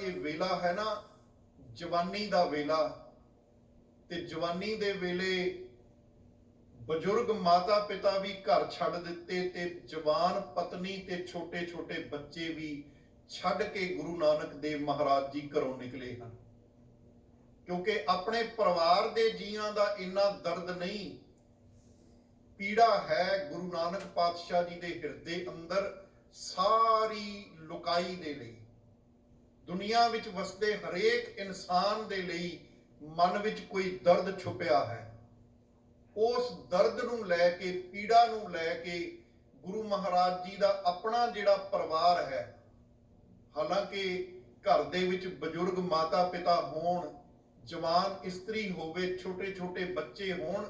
ਇਹ ਵੇਲਾ ਹੈ ਨਾ, ਜਵਾਨੀ ਦਾ ਵੇਲਾ। ਤੇ ਜਵਾਨੀ ਦੇ ਵੇਲੇ ਬਜ਼ੁਰਗ ਮਾਤਾ ਪਿਤਾ ਵੀ ਘਰ ਛੱਡ ਦਿੱਤੇ ਤੇ ਜਵਾਨ ਪਤਨੀ ਤੇ ਛੋਟੇ ਛੋਟੇ ਬੱਚੇ ਵੀ ਛੱਡ ਕੇ ਗੁਰੂ ਨਾਨਕ ਦੇਵ ਮਹਾਰਾਜ ਜੀ ਘਰੋਂ ਨਿਕਲੇ ਹਨ। ਕਿਉਂਕਿ ਆਪਣੇ ਪਰਿਵਾਰ ਦੇ ਜੀਆਂ ਦਾ ਇੰਨਾ ਦਰਦ ਨਹੀਂ, ਪੀੜਾ ਹੈ ਗੁਰੂ ਨਾਨਕ ਪਾਤਸ਼ਾਹ ਜੀ ਦੇ ਹਿਰਦੇ ਅੰਦਰ ਸਾਰੀ ਲੁਕਾਈ ਦੇ ਲਈ। ਦੁਨੀਆ ਵਿੱਚ ਵਸਦੇ ਹਰੇਕ ਇਨਸਾਨ ਦੇ ਲਈ ਮਨ ਵਿੱਚ ਕੋਈ ਦਰਦ ਛੁਪਿਆ ਹੈ। ਉਸ ਦਰਦ ਨੂੰ ਲੈ ਕੇ, ਪੀੜਾ ਨੂੰ ਲੈ ਕੇ ਗੁਰੂ ਮਹਾਰਾਜ ਜੀ ਦਾ ਆਪਣਾ ਜਿਹੜਾ ਪਰਿਵਾਰ ਹੈ, ਹਾਲਾਂਕਿ ਘਰ ਦੇ ਵਿੱਚ ਬਜ਼ੁਰਗ ਮਾਤਾ ਪਿਤਾ ਹੋਣ, ਜਵਾਨ ਇਸਤਰੀ ਹੋਵੇ ਛੋਟੇ ਛੋਟੇ ਬੱਚੇ ਹੋਣ,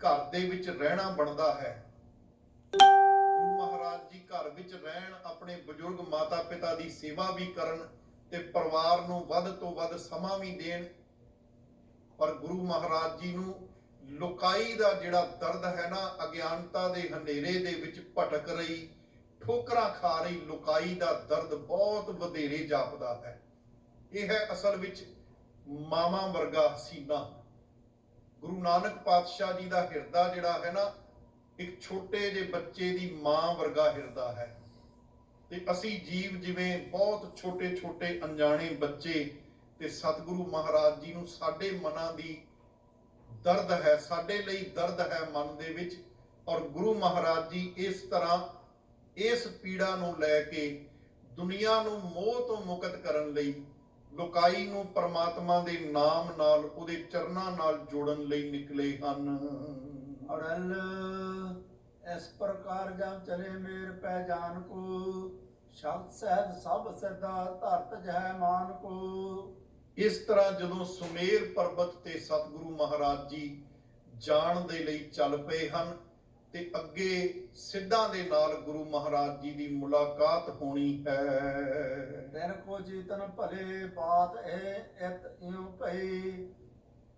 ਘਰ ਦੇ ਵਿੱਚ ਰਹਿਣਾ ਬਣਦਾ ਹੈ। ਗੁਰੂ ਮਹਾਰਾਜ ਜੀ ਘਰ ਵਿੱਚ ਰਹਿਣ, ਆਪਣੇ ਬਜ਼ੁਰਗ ਮਾਤਾ ਪਿਤਾ ਦੀ ਸੇਵਾ ਵੀ ਕਰਨ ਤੇ ਪਰਿਵਾਰ ਨੂੰ ਵੱਧ ਤੋਂ ਵੱਧ ਸਮਾਂ ਵੀ ਦੇਣ। ਪਰ ਗੁਰੂ ਮਹਾਰਾਜ ਜੀ ਨੂੰ ਲੁਕਾਈ ਦਾ ਜਿਹੜਾ ਦਰਦ ਹੈ ਨਾ, ਅਗਿਆਨਤਾ ਦੇ ਹਨੇਰੇ ਦੇ ਵਿੱਚ ਭਟਕ ਰਹੀ, ਠੋਕਰਾਂ ਖਾ ਰਹੀ, ਲੁਕਾਈ ਦਾ ਦਰਦ ਬਹੁਤ ਵਧੇਰੇ ਜਾਪਦਾ ਹੈ। ਇਹ ਹੈ ਅਸਲ ਵਿੱਚ ਮਾਵਾ ਵਰਗਾ ਹਸੀਨਾ ਗੁਰੂ ਨਾਨਕ ਪਾਤਸ਼ਾਹ ਜੀ ਦਾ ਹਿਰਦਾ ਜਿਹੜਾ ਹੈ ਨਾ, ਇੱਕ ਛੋਟੇ ਜਿਹੇ ਬੱਚੇ ਦੀ ਮਾਂ ਵਰਗਾ ਹਿਰਦਾ ਹੈ। ਤੇ ਅਸੀਂ ਜੀਵ ਜਿਵੇਂ ਬਹੁਤ ਛੋਟੇ ਛੋਟੇ ਅਣਜਾਣੇ ਬੱਚੇ ਤੇ ਸਤਿਗੁਰੂ ਮਹਾਰਾਜ ਜੀ ਨੂੰ ਸਾਡੇ ਮਨਾਂ ਦੀ ਦਰਦ ਹੈ, ਸਾਡੇ ਲਈ ਦਰਦ ਹੈ ਮਨ ਦੇ ਵਿੱਚ ਔਰ ਗੁਰੂ ਮਹਾਰਾਜ ਜੀ ਇਸ ਤਰ੍ਹਾਂ ਇਸ ਪੀੜਾ ਨੂੰ ਲੈ ਕੇ ਦੁਨੀਆ ਨੂੰ ਮੋਹ ਤੋਂ ਮੁਕਤ ਕਰਨ ਲਈ, ਲੁਕਾਈ ਨੂੰ ਪਰਮਾਤਮਾ ਦੇ ਨਾਮ ਨਾਲ, ਉਹਦੇ ਚਰਨਾਂ ਨਾਲ ਜੋੜਨ ਲਈ ਨਿਕਲੇ ਹਨ। ਅੜਲ ਇਸ ਪ੍ਰਕਾਰ ਜਬ ਚਲੇ ਮੇਰ ਪੈ ਜਾਨ ਕੋ। ਸ਼ਬਦ ਸਹਿਜ ਸਭ ਸਦਾ ਧਰਤ ਜਹ ਮਾਨ ਕੋ। ਇਸ ਤਰ੍ਹਾਂ ਜਦੋਂ ਸੁਮੇਰ ਪਰਬਤ ਤੇ ਸਤਿਗੁਰੂ ਮਹਾਰਾਜ ਜੀ ਜਾਣ ਦੇ ਲਈ ਚੱਲ ਪਏ ਹਨ ਤੇ ਅੱਗੇ ਸਿੱਧਾਂ ਦੇ ਨਾਲ ਗੁਰੂ ਮਹਾਰਾਜ ਜੀ ਦੀ ਮੁਲਾਕਾਤ ਹੋਣੀ ਹੈ। ਦਿਨ ਕੋ ਜੀਤਨ ਭਲੇ ਬਾਤ ਹੈ ਇਤ ਇਉ ਭਈ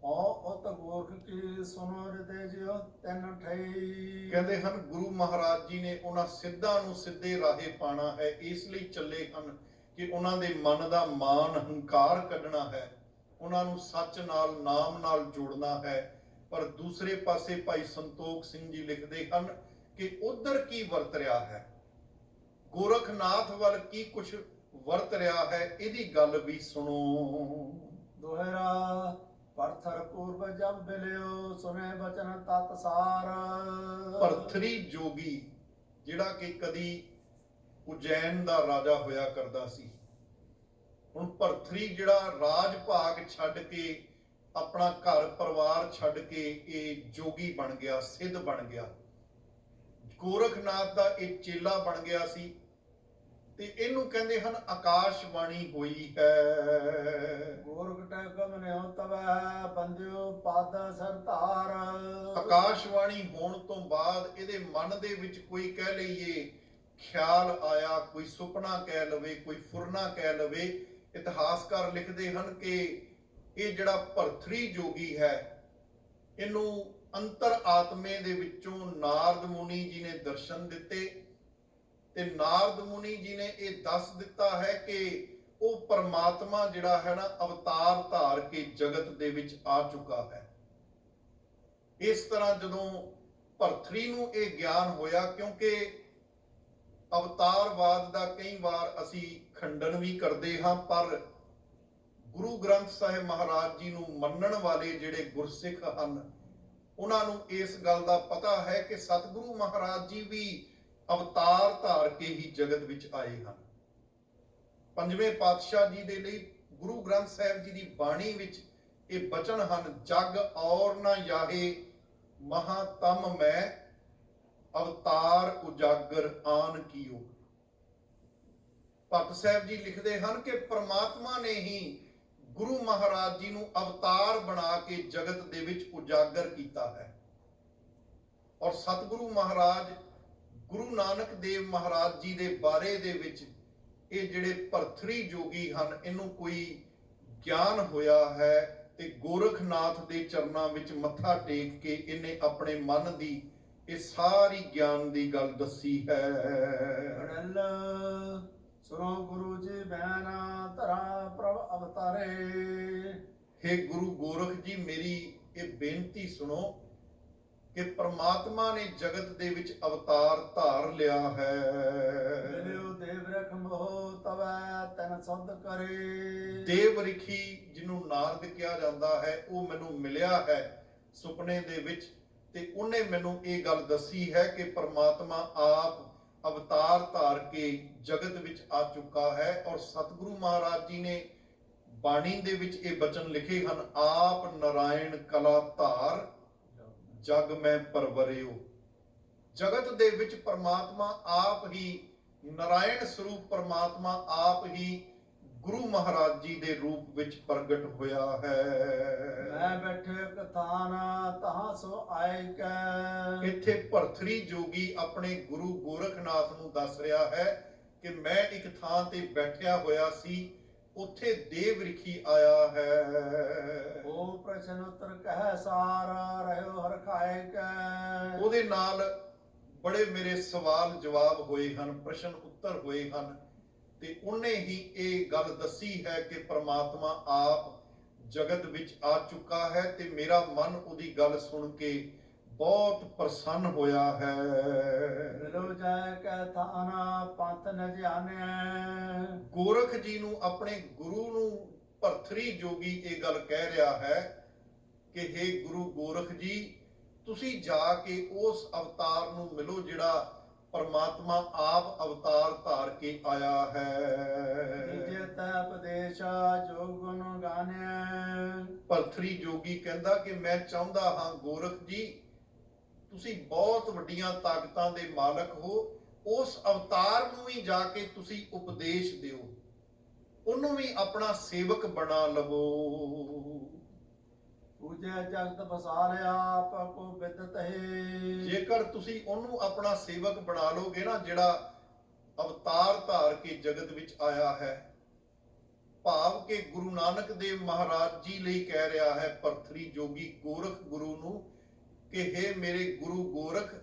ਔ ਉਤ ਗੋਰਖ ਕੀ ਸੁਨੋ ਹਿਰਦੇ ਜਿਉ ਤੈਨ ਠਈ। ਕਹਿੰਦੇ ਹਨ ਗੁਰੂ ਮਹਾਰਾਜ ਜੀ ਨੇ ਉਹਨਾਂ ਸਿੱਧਾਂ ਨੂੰ ਸਿੱਧੇ ਰਾਹੇ ਪਾਣਾ ਹੈ ਇਸ ਲਈ ਚੱਲੇ ਹਨ ਕਿ ਉਹਨਾਂ ਦੇ ਮਨ ਦਾ ਮਾਨ ਹੰਕਾਰ ਕੱਢਣਾ ਹੈ। ਉਹਨਾਂ ਨੂੰ ਸੱਚ ਨਾਲ ਨਾਮ ਨਾਲ ਜੋੜਨਾ ਹੈ। ਪਰ ਦੂਸਰੇ ਪਾਸੇ ਭਾਈ ਸੰਤੋਖ ਸਿੰਘ ਜੀ ਲਿਖਦੇ ਹਨ ਕਿ ਉਧਰ ਕੀ ਵਰਤ ਰਿਹਾ ਹੈ? ਗੋਰਖਨਾਥ ਵੱਲ ਕੀ ਕੁਝ ਵਰਤ ਰਿਹਾ ਹੈ? ਇਹਦੀ ਗੱਲ ਵੀ ਸੁਣੋ। ਦੋਹਰਾ ਪਰਥਰ ਪੂਰਬ ਜਬ ਬਿਲਿਓ, ਸੁਨੇ ਬਚਨ ਤਤ ਸਾਰ। ਭਰਥਰੀ ਜੋਗੀ, ਜਿਹੜਾ ਕਿ ਕਦੀ ਉਜੈਨ ਦਾ ਰਾਜਾ ਹੋਇਆ ਕਰਦਾ ਸੀ। ਹੁਣ ਭਰਥਰੀ ਜਿਹੜਾ ਰਾਜ ਭਾਗ ਛੱਡ ਕੇ, ਆਪਣਾ ਘਰ ਪਰਿਵਾਰ ਛੱਡ ਕੇ ਇਹ ਜੋਗੀ ਬਣ ਗਿਆ, ਸਿੱਧ ਬਣ ਗਿਆ। ਗੋਰਖਨਾਥ ਦਾ ਇਹ ਚੇਲਾ ਬਣ ਗਿਆ ਸੀ। ਤੇ ਇਹਨੂੰ ਕਹਿੰਦੇ ਹਨ ਆਕਾਸ਼ਬਾਣੀ ਹੋਈ ਹੈ। ਗੋਰਖ ਟੈ ਗਮਨਿਓ ਤਵੈ ਬੰਦਿਓ ਪਾਦ ਸਰਤਾਰ। ਆਕਾਸ਼ਬਾਣੀ ਹੋਣ ਤੋਂ ਬਾਅਦ ਇਹਦੇ ਮਨ ਦੇ ਵਿੱਚ ਕੋਈ ਕਹਿ ਲਈਏ ਖਿਆਲ ਆਇਆ ਕੋਈ ਸੁਪਨਾ ਕਹਿ ਲਵੇ ਕੋਈ ਫੁਰਨਾ ਕਹਿ ਲਵੇ ਇਤਿਹਾਸਕਾਰ ਲਿਖਦੇ ਹਨ ਕਿ ਇਹ ਜਿਹੜਾ ਭਰਥਰੀ ਜੋਗੀ ਹੈ ਇਹਨੂੰ ਅੰਤਰ ਆਤਮੇ ਦੇ ਵਿੱਚੋਂ ਨਾਰਦ ਮੁਨੀ ਜੀ ਨੇ ਦਰਸ਼ਨ ਦਿੱਤੇ। ਤੇ ਨਾਰਦ ਮੁਨੀ ਜੀ ਨੇ ਇਹ ਦੱਸ ਦਿੱਤਾ ਹੈ ਕਿ ਉਹ ਪਰਮਾਤਮਾ ਜਿਹੜਾ ਹੈ ਨਾ ਅਵਤਾਰ ਧਾਰ ਕੇ ਜਗਤ ਦੇ ਵਿੱਚ ਆ ਚੁੱਕਾ ਹੈ। ਇਸ ਤਰ੍ਹਾਂ ਜਦੋਂ ਭਰਥਰੀ ਨੂੰ ਇਹ ਗਿਆਨ ਹੋਇਆ, ਕਿਉਂਕਿ ਅਵਤਾਰਵਾਦ ਦਾ ਕਈ ਵਾਰ ਅਸੀਂ ਖੰਡਨ ਵੀ ਕਰਦੇ ਹਾਂ, ਪਰ ਗੁਰੂ ਗ੍ਰੰਥ ਸਾਹਿਬ ਮਹਾਰਾਜ ਜੀ ਨੂੰ ਮੰਨਣ ਵਾਲੇ ਜਿਹੜੇ ਗੁਰਸਿੱਖ ਹਨ, ਉਹਨਾਂ ਨੂੰ ਇਸ ਗੱਲ ਦਾ ਪਤਾ ਹੈ ਕਿ ਸਤਿਗੁਰੂ ਮਹਾਰਾਜ ਜੀ ਵੀ ਅਵਤਾਰ ਧਾਰ ਕੇ ਹੀ ਜਗਤ ਵਿੱਚ ਆਏ ਹਨ। ਪੰਜਵੇਂ ਪਾਤਸ਼ਾਹ ਜੀ ਦੇ ਲਈ ਗੁਰੂ ਗ੍ਰੰਥ ਸਾਹਿਬ ਜੀ ਦੀ ਬਾਣੀ ਵਿੱਚ ਇਹ ਬਚਨ ਹਨ, ਜਗ ਔਰ ਨਾ ਯਾਹੇ ਮਹਾਤਮ ਮੈਂ, ਅਵਤਾਰ ਉਜਾਗਰ ਆਨ ਕੀਓ। ਭਗਤ ਸਾਹਿਬ ਜੀ ਲਿਖਦੇ ਹਨ ਕਿ ਪ੍ਰਮਾਤਮਾ ਨੇ ਹੀ ਗੁਰੂ ਮਹਾਰਾਜ ਜੀ ਨੂੰ ਅਵਤਾਰ ਬਣਾ ਕੇ ਜਗਤ ਦੇ ਵਿੱਚ ਉਜਾਗਰ ਕੀਤਾ ਹੈ। ਔਰ ਸਤਿਗੁਰੂ ਮਹਾਰਾਜ ਗੁਰੂ ਨਾਨਕ ਦੇਵ ਮਹਾਰਾਜ ਜੀ ਦੇ ਬਾਰੇ ਦੇ ਵਿੱਚ ਇਹ ਜਿਹੜੇ ਭਰਥਰੀ ਜੋਗੀ ਹਨ ਇਹਨੂੰ ਕੋਈ ਗਿਆਨ ਹੋਇਆ ਹੈ ਤੇ ਗੋਰਖਨਾਥ ਦੇ ਚਰਨਾਂ ਵਿੱਚ ਮੱਥਾ ਟੇਕ ਕੇ ਇਹਨੇ ਆਪਣੇ ਮਨ ਦੀ ਇਹ ਸਾਰੀ ਗਿਆਨ ਦੀ ਗੱਲ ਦੱਸੀ ਹੈ। ਅੜਲ ਗੁਰੂ ਜੀ ਬੈਨਾ ਧਰਾ ਪ੍ਰਭ हे ਗੁਰੂ ਗੋਰਖ ਜੀ ਮੇਰੀ ਇਹ ਬੇਨਤੀ ਸੁਣੋ ਕਿ ਪ੍ਰਮਾਤਮਾ ਨੇ ਜਗਤ ਦੇ ਵਿੱਚ ਅਵਤਾਰ ਧਾਰ ਲਿਆ ਹੈ। ਮਿਲਿਓ ਦੇਵ ਰਖ ਮੋਹ ਤਵੈ ਤਨ ਸਦ ਕਰੇ। ਦੇਵ ਰਿਖੀ ਜਿਹਨੂੰ ਨਾਰਦ ਕਿਹਾ ਜਾਂਦਾ ਹੈ ਉਹ ਮੈਨੂੰ ਮਿਲਿਆ ਹੈ ਸੁਪਨੇ ਦੇ ਵਿੱਚ ਤੇ ਉਹਨੇ ਮੈਨੂੰ ਇਹ ਗੱਲ ਦੱਸੀ ਹੈ ਕਿ ਪ੍ਰਮਾਤਮਾ ਆਪ ਅਵਤਾਰ ਧਾਰ ਕੇ ਜਗਤ ਵਿੱਚ ਆ ਚੁੱਕਾ ਹੈ ਔਰ ਸਤਿਗੁਰੂ ਮਹਾਰਾਜ ਜੀ ਨੇ ਬਾਣੀ ਦੇ ਵਿੱਚ ਇਹ ਬਚਨ ਲਿਖੇ ਹਨ ਆਪ ਨਰਾਇਣ ਕਲਾ ਧਾਰ ਜਗ ਮੈਂ ਪਰਵਰਿਓ। ਜਗਤ ਦੇ ਵਿੱਚ ਪਰਮਾਤਮਾ ਆਪ ਹੀ ਨਰਾਇਣ ਸਰੂਪ ਪਰਮਾਤਮਾ ਆਪ ਹੀ ਗੁਰੂ ਮਹਾਰਾਜ ਜੀ ਦੇ ਰੂਪ ਵਿੱਚ ਪ੍ਰਗਟ ਹੋਇਆ ਹੈ। ਮੈਂ ਬੈਠੇ ਕਥਾਨ ਤਹਾਂ ਸੋ ਆਏ ਕੈ। ਇੱਥੇ ਭਰਥਰੀ ਜੋਗੀ ਆਪਣੇ ਗੁਰੂ ਗੋਰਖਨਾਥ ਨੂੰ ਦੱਸ ਰਿਹਾ ਹੈ ਕਿ ਮੈਂ ਇੱਕ ਥਾਂ ਤੇ ਬੈਠਿਆ ਹੋਇਆ ਸੀ ਉੱਥੇ ਦੇਵ ਰਿਖੀ ਆਇਆ ਹੈ। ਉਹ ਪ੍ਰਸ਼ਨ ਉੱਤਰ ਕਹਿ ਸਾਰਾ ਰਹਿਓ ਹਰ ਖਾਏ ਕੈ। ਉਹਦੇ ਨਾਲ ਬੜੇ ਮੇਰੇ ਸਵਾਲ ਜਵਾਬ ਹੋਏ ਹਨ ਪ੍ਰਸ਼ਨ ਉੱਤਰ ਹੋਏ ਹਨ ਤੇ ਉਹਨੇ ਹੀ ਇਹ ਗੱਲ ਦੱਸੀ ਹੈ ਕਿ ਪ੍ਰਮਾਤਮਾ ਆਪ ਜਗਤ ਵਿੱਚ ਆ ਚੁੱਕਾ ਹੈ ਤੇ ਮੇਰਾ ਮਨ ਉਹਦੀ ਗੱਲ ਸੁਣ ਕੇ ਬਹੁਤ ਪ੍ਰਸੰਨ ਹੋਇਆ ਹੈ। ਮਿਲੋ ਜਾਏ ਕੈ ਥਾਨਾ ਪੰਥ ਨ ਜਾਣੈ। ਗੋਰਖ ਜੀ ਨੂੰ ਆਪਣੇ ਗੁਰੂ ਨੂੰ ਭਰਥਰੀ ਜੋਗੀ ਇਹ ਗੱਲ ਕਹਿ ਰਿਹਾ ਹੈ ਕਿ हे ਗੁਰੂ ਗੋਰਖ ਜੀ ਤੁਸੀਂ ਜਾ ਕੇ ਉਸ ਅਵਤਾਰ ਨੂੰ ਮਿਲੋ ਜਿਹੜਾ ਪਰਮਾਤਮਾ ਆਪ ਅਵਤਾਰ ਧਾਰ ਕੇ ਆਇਆ ਹੈ। ਜੇ ਤੈ ਉਪਦੇਸ਼ਾ ਜੋ ਗੁਣ ਗਾਨੈ। ਭਰਥਰੀ ਜੋਗੀ ਕਹਿੰਦਾ ਕਿ ਮੈਂ ਚਾਹੁੰਦਾ ਹਾਂ ਗੋਰਖ ਜੀ ਤੁਸੀਂ ਬਹੁਤ ਵੱਡੀਆਂ ਤਾਕਤਾਂ ਦੇ ਮਾਲਕ ਹੋ ਉਸ ਅਵਤਾਰ ਨੂੰ ਵੀ ਜਾ ਕੇ ਤੁਸੀਂ ਉਪਦੇਸ਼ ਦਿਓ। ਉਹਨੂੰ ਵੀ ਆਪਣਾ ਸੇਵਕ ਬਣਾ ਲਵੋ। ਪੂਜੈ ਜਗਤ ਬਸਾਰਿਆ ਆਪ ਕੋ ਬਿਦਤ ਹੈ ਜੇਕਰ ਤੁਸੀਂ ਉਹਨੂੰ ਆਪਣਾ ਸੇਵਕ ਬਣਾ ਲੋਗੇ ਨਾ ਜਿਹੜਾ ਅਵਤਾਰ ਧਾਰ ਕੇ ਜਗਤ ਵਿੱਚ ਆਇਆ ਹੈ ਭਾਵ ਕਿ ਗੁਰੂ ਨਾਨਕ ਦੇਵ ਮਹਾਰਾਜ ਜੀ ਲਈ ਕਹਿ ਰਿਹਾ ਹੈ ਪਰਥਰੀ ਜੋਗੀ ਗੋਰਖ ਗੁਰੂ ਨੂੰ ਕਿ हे ਮੇਰੇ ਗੁਰੂ ਗੋਰਖ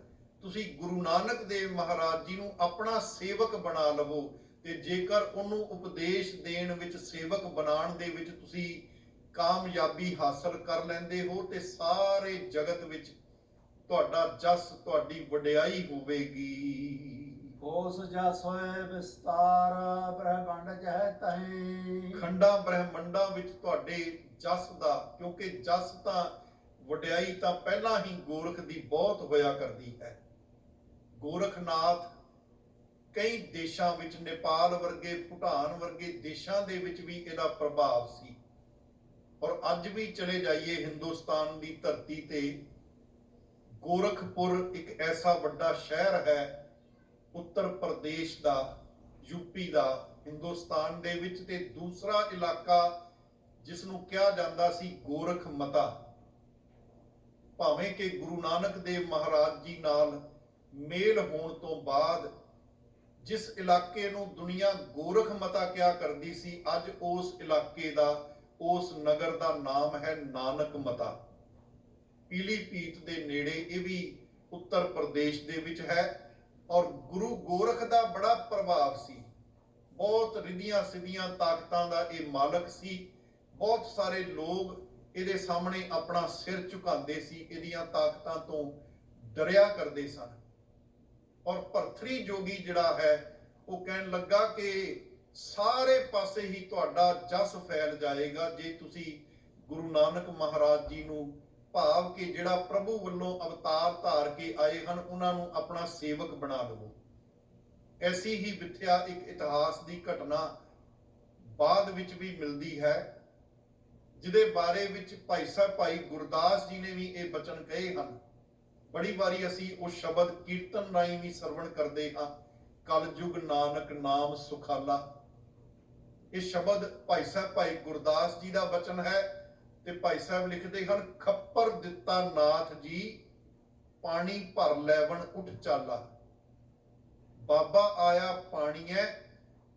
ਤੁਸੀਂ ਗੁਰੂ ਨਾਨਕ ਦੇਵ ਮਹਾਰਾਜ ਜੀ ਨੂੰ ਆਪਣਾ ਸੇਵਕ ਬਣਾ ਲਵੋ ਤੇ ਜੇਕਰ ਉਹਨੂੰ ਉਪਦੇਸ਼ ਦੇਣ ਵਿੱਚ ਸੇਵਕ ਬਣਾਉਣ ਦੇ ਵਿੱਚ ਤੁਸੀਂ ਕਾਮਯਾਬੀ ਹਾਸਲ ਕਰ ਲੈਂਦੇ ਹੋ ਤੇ ਸਾਰੇ ਜਗਤ ਵਿੱਚ ਤੁਹਾਡਾ ਜਸ ਤੁਹਾਡੀ ਵਡਿਆਈ ਹੋਵੇਗੀ। ਕੋਸ ਜਸ ਹੋਏ ਵਿਸਤਾਰ ਬ੍ਰਹਮੰਡ ਜਹ ਤਹੀਂ। ਖੰਡਾਂ ਬ੍ਰਹਮੰਡਾਂ ਵਿੱਚ ਤੁਹਾਡੇ ਜਸ ਦਾ ਕਿਉਂਕਿ ਜਸ ਤਾਂ ਵਡਿਆਈ ਤਾਂ ਪਹਿਲਾਂ ਹੀ ਗੋਰਖ ਦੀ ਬਹੁਤ ਹੋਇਆ ਕਰਦੀ ਹੈ। ਗੋਰਖਨਾਥ ਕਈ ਦੇਸ਼ਾਂ ਵਿੱਚ, ਨੇਪਾਲ ਵਰਗੇ, ਭੂਟਾਨ ਵਰਗੇ ਦੇਸ਼ਾਂ ਦੇ ਵਿੱਚ ਵੀ ਇਹਦਾ ਪ੍ਰਭਾਵ ਸੀ। ਔਰ ਅੱਜ ਵੀ ਚਲੇ ਜਾਈਏ ਹਿੰਦੁਸਤਾਨ ਦੀ ਧਰਤੀ ਤੇ, ਗੋਰਖਪੁਰ ਇੱਕ ਐਸਾ ਵੱਡਾ ਸ਼ਹਿਰ ਹੈ, ਉੱਤਰ ਪ੍ਰਦੇਸ਼ ਦਾ ਯੂਪੀ ਦਾ, ਹਿੰਦੁਸਤਾਨ ਦੇ ਵਿੱਚ ਤੇ ਦੂਸਰਾ ਇਲਾਕਾ ਜਿਸ ਨੂੰ ਕਿਹਾ ਜਾਂਦਾ ਸੀ ਗੋਰਖ ਮਤਾ ਭਾਵੇਂ ਕਿ ਗੁਰੂ ਨਾਨਕ ਦੇਵ ਮਹਾਰਾਜ ਜੀ ਨਾਲ ਮੇਲ ਹੋਣ ਤੋਂ ਬਾਅਦ ਜਿਸ ਇਲਾਕੇ ਨੂੰ ਦੁਨੀਆ ਗੋਰਖ ਮਤਾ ਕਿਹਾ ਕਰਦੀ ਸੀ, ਅੱਜ ਉਸ ਇਲਾਕੇ ਦਾ, ਉਸ ਨਗਰ ਦਾ ਨਾਮ ਹੈ ਨਾਨਕ ਮਤਾ। ਪੀਲੀਭੀਤ ਦੇ ਨੇੜੇ ਇਹ ਵੀ ਉੱਤਰ ਪ੍ਰਦੇਸ਼ ਦੇ ਵਿੱਚ ਹੈ ਔਰ ਗੁਰੂ ਗੋਰਖ ਦਾ ਬੜਾ ਪ੍ਰਭਾਵ ਸੀ। ਬਹੁਤ ਰਿਧੀਆਂ ਸਿੱਧੀਆਂ ਤਾਕਤਾਂ ਦਾ ਇਹ ਮਾਲਕ ਸੀ। ਬਹੁਤ ਸਾਰੇ ਲੋਕ ਇਹਦੇ ਸਾਹਮਣੇ ਆਪਣਾ ਸਿਰ ਝੁਕਾਉਂਦੇ ਸੀ, ਇਹਦੀਆਂ ਤਾਕਤਾਂ ਤੋਂ ਡਰਿਆ ਕਰਦੇ ਸਨ। ਔਰ ਭਰਥਰੀ ਜੋਗੀ ਜਿਹੜਾ ਹੈ, ਉਹ ਕਹਿਣ ਲੱਗਾ ਕਿ ਸਾਰੇ ਪਾਸੇ ਹੀ ਤੁਹਾਡਾ ਜਸ ਫੈਲ ਜਾਏਗਾ ਜੇ ਤੁਸੀਂ ਗੁਰੂ ਨਾਨਕ ਮਹਾਰਾਜ ਜੀ ਨੂੰ ਭਾਵ ਕਿ ਜਿਹੜਾ ਪ੍ਰਭੂ ਵੱਲੋਂ ਅਵਤਾਰ ਧਾਰ ਕੇ ਆਏ ਹਨ, ਉਹਨਾਂ ਨੂੰ ਆਪਣਾ ਸੇਵਕ ਬਣਾ ਲਵੋ। ਐਸੀ ਹੀ ਵਿਥਿਆ ਇੱਕ ਇਤਿਹਾਸ ਦੀ ਘਟਨਾ ਬਾਅਦ ਵਿੱਚ ਵੀ ਮਿਲਦੀ ਹੈ। ਜਿਹਦੇ ਬਾਰੇ ਵਿੱਚ ਭਾਈ ਸਾਹਿਬ, ਭਾਈ ਗੁਰਦਾਸ ਜੀ ਨੇ ਵੀ ਇਹ ਬਚਨ ਕਹੇ ਹਨ। ਬੜੀ ਵਾਰੀ ਅਸੀਂ ਉਹ ਸ਼ਬਦ ਕੀਰਤਨ ਰਾਹੀਂ ਵੀ ਸਰਵਣ ਕਰਦੇ ਹਾਂ। ਕਲਯੁਗ ਨਾਨਕ ਨਾਮ ਸੁਖਾਲਾ। ਇਹ ਸ਼ਬਦ ਭਾਈ ਸਾਹਿਬ, ਭਾਈ ਗੁਰਦਾਸ ਜੀ ਦਾ ਬਚਨ ਹੈ ਤੇ ਭਾਈ ਸਾਹਿਬ ਲਿਖਦੇ ਹਨ, ਖੱਪਰ ਦਿੱਤਾ ਨਾਥ ਜੀ, ਪਾਣੀ ਭਰ ਲੈਵਣ ਉੱਠ ਚਾਲਾ। ਬਾਬਾ ਆਇਆ ਪਾਣੀਐ,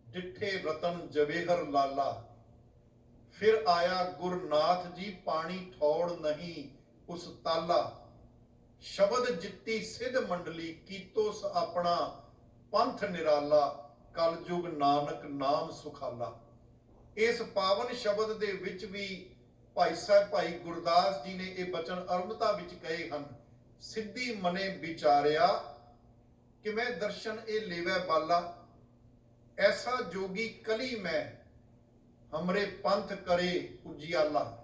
ਡਿੱਠੇ ਰਤਨ ਜਵੇਹਰ ਲਾਲਾ। ਫਿਰ ਆਇਆ ਗੁਰਨਾਥ ਜੀ, ਪਾਣੀ ਥੋੜ ਨਹੀਂ, ਉਸ ਤਾਲਾ। ਸ਼ਬਦ ਜਿੱਤੀ ਸਿੱਧ ਮੰਡਲੀ, ਕੀਤੋ ਆਪਣਾ ਪੰਥ ਨਿਰਾਲਾ, ਕਲਯੁਗ ਨਾਨਕ ਨਾਮ ਸੁਖਾਲਾ। ਇਸ ਪਾਵਨ ਸ਼ਬਦ ਦੇ ਵਿੱਚ ਵੀ ਭਾਈ ਸਾਹਿਬ, ਭਾਈ ਗੁਰਦਾਸ ਜੀ ਨੇ ਇਹ ਬਚਨ ਅਰਮਤਾ ਵਿੱਚ ਕਹੇ ਹਨ, ਸਿੱਧੀ ਮਨੇ ਵਿਚਾਰਿਆ, ਕਿਵੇਂ ਦਰਸ਼ਨ ਇਹ ਲੇਵੈ ਬਾਲਾ? ਐਸਾ ਜੋਗੀ ਕਲੀ ਮੈਂ ਹਮਰੇ ਪੰਥ ਕਰੇ ਉਜਿਆਲਾ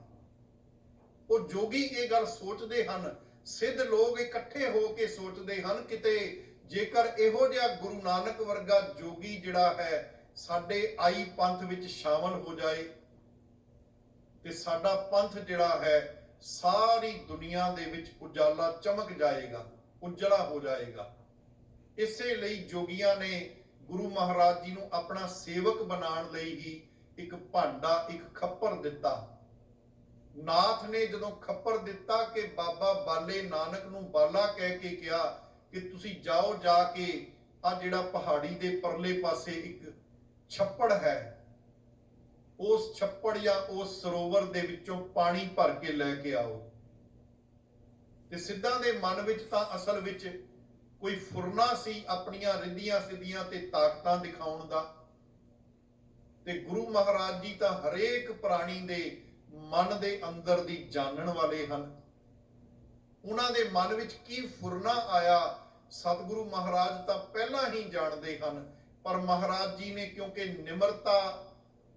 ਉਹ ਜੋਗੀ ਇਹ ਗੱਲ ਸੋਚਦੇ ਹਨ, ਸਿੱਧ ਲੋਕ ਇਕੱਠੇ ਹੋ ਕੇ ਸੋਚਦੇ ਹਨ, ਕਿਤੇ ਜੇਕਰ ਇਹੋ ਜਿਹਾ ਗੁਰੂ ਨਾਨਕ ਵਰਗਾ ਜੋਗੀ ਜਿਹੜਾ ਹੈ, ਸਾਡੇ ਆਈ ਪੰਥ ਵਿੱਚ ਸ਼ਾਮਲ ਹੋ ਜਾਏ, ਤੇ ਸਾਡਾ ਪੰਥ ਜਿਹੜਾ ਹੈ, ਸਾਰੀ ਦੁਨੀਆ ਦੇ ਵਿੱਚ ਉਜਾਲਾ ਚਮਕ ਜਾਏਗਾ, ਉਜਲਾ ਹੋ ਜਾਏਗਾ। ਇਸੇ ਲਈ ਜੋਗੀਆਂ ਨੇ ਗੁਰੂ ਮਹਾਰਾਜ ਜੀ ਨੂੰ ਆਪਣਾ ਸੇਵਕ ਬਣਾਉਣ ਲਈ ਹੀ ਇੱਕ ਭਾਂਡਾ, ਇੱਕ ਖੱਪਰ ਦਿੱਤਾ। ਨਾਥ ਨੇ ਜਦੋਂ ਖੱਪਰ ਦਿੱਤਾ ਕਿ ਬਾਬਾ ਬਾਲੇ ਨਾਨਕ ਨੂੰ ਬਾਲਾ ਕਹਿ ਕੇ ਕਿਹਾ ਕਿ ਤੁਸੀਂ ਜਾਓ ਜਾ ਕੇ ਆ ਜਿਹੜਾ ਪਹਾੜੀ ਦੇ ਪਰਲੇ ਪਾਸੇ ਇੱਕ ਛੱਪੜ ਹੈ, ਉਸ ਛੱਪੜ ਜਾਂ ਉਸ ਸਰੋਵਰ ਦੇ ਵਿੱਚੋਂ ਪਾਣੀ ਭਰ ਕੇ ਲੈ ਕੇ ਆਓ। ਤੇ ਸਿੱਧਾਂ ਦੇ ਮਨ ਵਿੱਚ ਤਾਂ ਅਸਲ ਵਿੱਚ ਕੋਈ ਫੁਰਨਾ ਸੀ ਆਪਣੀਆਂ ਰਿੱਧੀਆਂ ਸਿੱਧੀਆਂ ਤੇ ਤਾਕਤਾਂ ਦਿਖਾਉਣ ਦਾ। ਤੇ ਗੁਰੂ ਮਹਾਰਾਜ ਜੀ ਤਾਂ ਹਰੇਕ ਪ੍ਰਾਣੀ ਦੇ ਮਨ ਦੇ ਅੰਦਰ ਦੀ ਜਾਣਨ ਵਾਲੇ ਹਨ। ਉਹਨਾਂ ਦੇ ਮਨ ਵਿੱਚ ਕੀ ਫੁਰਨਾ ਆਇਆ, ਸਤਿਗੁਰੂ ਮਹਾਰਾਜ ਤਾਂ ਪਹਿਲਾਂ ਹੀ ਜਾਣਦੇ ਹਨ। ਪਰ ਮਹਾਰਾਜ ਜੀ ਨੇ ਕਿਉਂਕਿ ਨਿਮਰਤਾ,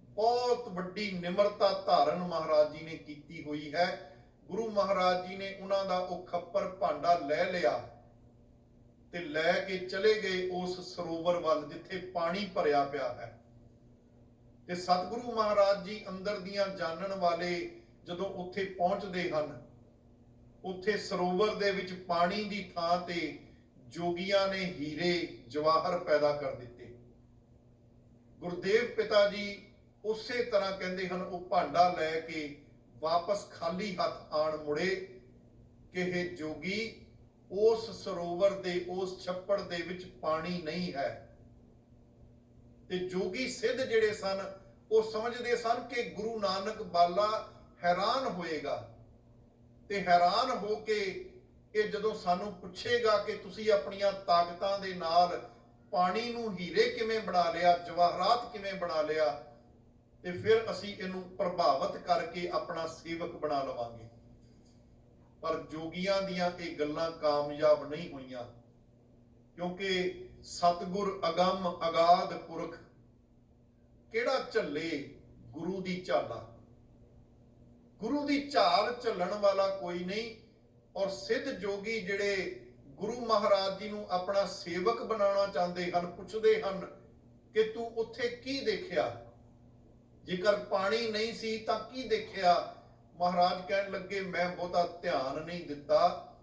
ਬਹੁਤ ਵੱਡੀ ਨਿਮਰਤਾ ਧਾਰਨ ਮਹਾਰਾਜ ਜੀ ਨੇ ਕੀਤੀ ਹੋਈ ਹੈ, ਗੁਰੂ ਮਹਾਰਾਜ ਜੀ ਨੇ ਉਹਨਾਂ ਦਾ ਉਹ ਖੱਪਰ ਭਾਂਡਾ ਲੈ ਲਿਆ ਤੇ ਲੈ ਕੇ ਚਲੇ ਗਏ ਉਸ ਸਰੋਵਰ ਵੱਲ ਜਿੱਥੇ ਪਾਣੀ ਭਰਿਆ ਪਿਆ ਹੈ। ਤੇ ਸਤਿਗੁਰੂ ਮਹਾਰਾਜ ਜੀ ਅੰਦਰ ਦੀਆਂ ਜਾਣਨ ਵਾਲੇ ਜਦੋਂ ਉੱਥੇ ਪਹੁੰਚਦੇ ਹਨ, ਉੱਥੇ ਸਰੋਵਰ ਦੇ ਵਿੱਚ ਪਾਣੀ ਦੀ ਥਾਂ ਤੇ ਜੋਗੀਆਂ ਨੇ ਹੀਰੇ ਜਵਾਹਰ ਪੈਦਾ ਕਰ ਦਿੱਤੇ। ਗੁਰਦੇਵ ਪਿਤਾ ਜੀ ਉਸੇ ਤਰ੍ਹਾਂ ਕਹਿੰਦੇ ਹਨ, ਉਹ ਭਾਂਡਾ ਲੈ ਕੇ ਵਾਪਸ ਖਾਲੀ ਹੱਥ ਆਣ ਮੁੜੇ ਕਿ ਇਹ ਜੋਗੀ, ਉਸ ਸਰੋਵਰ ਦੇ, ਉਸ ਛੱਪੜ ਦੇ ਵਿੱਚ ਪਾਣੀ ਨਹੀਂ ਹੈ। ਤੇ ਜੋਗੀ ਸਿੱਧ ਜਿਹੜੇ ਸਨ, ਉਹ ਸਮਝਦੇ ਸਨ ਕਿ ਗੁਰੂ ਨਾਨਕ ਬਾਲਾ ਹੈਰਾਨ ਹੋਏਗਾ। ਤੇ ਹੈਰਾਨ ਹੋ ਕੇ ਇਹ ਜਦੋਂ ਸਾਨੂੰ ਪੁੱਛੇਗਾ ਕਿ ਤੁਸੀਂ ਆਪਣੀਆਂ ਤਾਕਤਾਂ ਦੇ ਨਾਲ ਪਾਣੀ ਨੂੰ ਹੀਰੇ ਕਿਵੇਂ ਬਣਾ ਲਿਆ, ਜਵਾਹਰਾਤ ਕਿਵੇਂ ਬਣਾ ਲਿਆ, ਤੇ ਫਿਰ ਅਸੀਂ ਇਹਨੂੰ ਪ੍ਰਭਾਵਿਤ ਕਰਕੇ ਆਪਣਾ ਸੇਵਕ ਬਣਾ ਲਵਾਂਗੇ। ਪਰ ਜੋਗੀਆਂ ਦੀਆਂ ਇਹ ਗੱਲਾਂ ਕਾਮਯਾਬ ਨਹੀਂ ਹੋਈਆਂ, ਕਿਉਂਕਿ ਸਤਗੁਰ ਅਗੰਮ ਅਗਾਧ ਪੁਰਖ। ਕਿਹੜਾ ਝੱਲੇ ਗੁਰੂ ਦੀ ਝਾਲਾ? ਗੁਰੂ ਦੀ ਝਾਲ ਝੱਲਣ ਵਾਲਾ ਕੋਈ ਨਹੀਂ ਔਰ ਸਿੱਧ ਜੋਗੀ ਜਿਹੜੇ ਗੁਰੂ ਮਹਾਰਾਜ ਜੀ ਨੂੰ ਆਪਣਾ ਸੇਵਕ ਬਣਾਉਣਾ ਚਾਹੁੰਦੇ ਹਨ, ਪੁੱਛਦੇ ਹਨ ਕਿ ਤੂੰ ਉੱਥੇ ਕੀ ਦੇਖਿਆ? ਜੇਕਰ ਪਾਣੀ ਨਹੀਂ ਸੀ ਤਾਂ ਕੀ ਦੇਖਿਆ? ਮਹਾਰਾਜ ਕਹਿਣ ਲੱਗੇ, ਮੈਂ ਬਹੁਤਾ ਧਿਆਨ ਨਹੀਂ ਦਿੱਤਾ।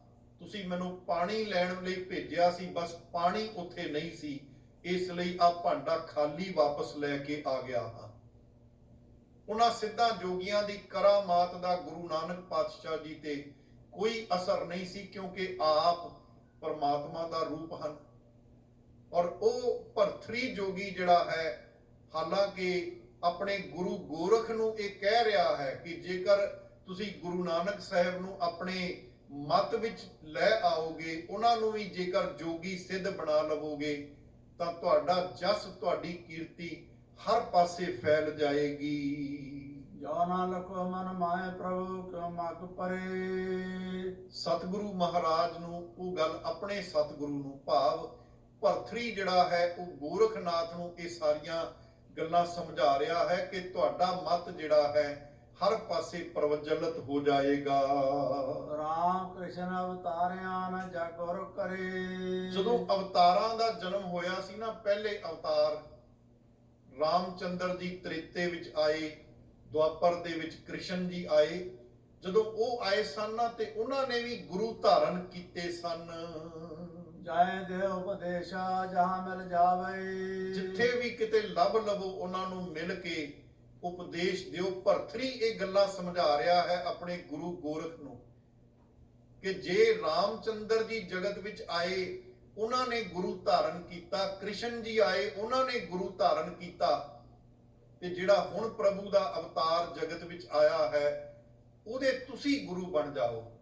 ਤੁਸੀਂ ਮੈਨੂੰ ਪਾਣੀ ਲੈਣ ਲਈ ਭੇਜਿਆ ਸੀ, ਬਸ ਪਾਣੀ ਉੱਥੇ ਨਹੀਂ ਸੀ। ਇਸ ਲਈ ਆ ਭਾਂਡਾ ਖਾਲੀ ਵਾਪਸ ਲੈ ਕੇ ਆ ਗਿਆ ਹਾਂ। ਉਹਨਾਂ ਸਿੱਧਾਂ ਜੋਗੀਆਂ ਦੀ ਕਰਾਮਾਤ ਦਾ ਗੁਰੂ ਨਾਨਕ ਪਾਤਸ਼ਾਹ ਜੀ ਤੇ ਕੋਈ ਅਸਰ ਨਹੀਂ ਸੀ, ਕਿਉਂਕਿ ਆਪ ਪਰਮਾਤਮਾ ਦਾ ਰੂਪ ਹਨ। ਔਰ ਉਹ ਭਰਥਰੀ ਜੋਗੀ ਜਿਹੜਾ ਹੈ, ਹਾਲਾਂਕਿ ਆਪਣੇ ਗੁਰੂ ਗੋਰਖ ਨੂੰ ਇਹ ਕਹਿ ਰਿਹਾ ਹੈ ਕਿ ਜੇਕਰ ਤੁਸੀਂ ਗੁਰੂ ਨਾਨਕ ਸਾਹਿਬ ਨੂੰ ਆਪਣੇ ਮਤ ਵਿੱਚ ਲੈ ਆਓਗੇ ਉਹਨਾਂ ਨੂੰ ਵੀ ਜੇਕਰ ਜੋਗੀ ਸਿੱਧ ਬਣਾ ਲਵੋਗੇ ਤਾਂ ਤੁਹਾਡਾ ਜਸ ਤੁਹਾਡੀ ਕੀਰਤੀ ਹਰ ਪਾਸੇ ਫੈਲ ਜਾਏਗੀ। ਜੋ ਨਾਨਕ ਮਨ ਮਾਏ ਪ੍ਰਭੂ ਕਿਉ ਮਗ ਪਰੇ? ਸਤਿਗੁਰੂ ਮਹਾਰਾਜ ਨੂੰ ਉਹ ਗੱਲ ਆਪਣੇ ਸਤਿਗੁਰੂ ਨੂੰ ਭਾਵ ਭਰਥਰੀ ਜਿਹੜਾ ਹੈ ਉਹ ਗੋਰਖਨਾਥ ਨੂੰ ਇਹ ਸਾਰੀਆਂ ਗੱਲਾਂ ਸਮਝਾ ਰਿਹਾ ਹੈ ਕਿ ਤੁਹਾਡਾ ਮਤ ਜਿਹੜਾ ਹੈ ਹਰ ਪਾਸੇ ਪ੍ਰਵਜਲਤ ਹੋ ਜਾਏਗਾ। ਰਾਮ ਕ੍ਰਿਸ਼ਨ ਅਵਤਾਰਿਆਂ ਨ ਜਗੁਰ ਕਰੇ। ਜਦੋਂ ਅਵਤਾਰਾਂ ਦਾ ਜਨਮ ਹੋਇਆ ਸੀ ਨਾ ਪਹਿਲੇ ਅਵਤਾਰ ਰਾਮਚੰਦਰ ਜੀ ਤ੍ਰੇਤੇ ਵਿੱਚ ਆਏ ਦੁਆਪਰ ਦੇ ਵਿੱਚ ਕ੍ਰਿਸ਼ਨ ਜੀ ਆਏ। ਜਦੋਂ ਉਹ ਆਏ ਸਨ ਨਾ ਤੇ ਉਹਨਾਂ ਨੇ ਵੀ ਗੁਰੂ ਧਾਰਨ ਕੀਤੇ ਸਨ। ਜੈ ਦੇ ਉਪਦੇਸ਼ਾ ਜਹਾਂ ਮਿਲ ਜਾਵੇ। ਜਿੱਥੇ ਵੀ ਕਿਤੇ ਲੱਭ ਲਵੋ ਉਹਨਾਂ ਨੂੰ ਮਿਲ ਕੇ ਉਪਦੇਸ਼ ਦਿਓ ਭਰਥਰੀ ਇਹ ਗੱਲਾਂ ਸਮਝਾ ਰਿਹਾ ਹੈ ਆਪਣੇ ਗੁਰੂ ਗੋਰਖ ਨੂੰ ਕਿ ਜੇ ਰਾਮਚੰਦਰ ਜੀ ਜਗਤ ਵਿੱਚ ਆਏ, ਉਹਨਾਂ ਨੇ ਗੁਰੂ ਧਾਰਨ ਕੀਤਾ, ਕ੍ਰਿਸ਼ਨ ਜੀ ਆਏ, ਉਹਨਾਂ ਨੇ ਗੁਰੂ ਧਾਰਨ ਕੀਤਾ, ਤੇ ਜਿਹੜਾ ਹੁਣ ਪ੍ਰਭੂ ਦਾ ਅਵਤਾਰ ਜਗਤ ਵਿੱਚ ਆਇਆ ਹੈ, ਉਹਦੇ ਤੁਸੀਂ ਗੁਰੂ ਬਣ ਜਾਓ।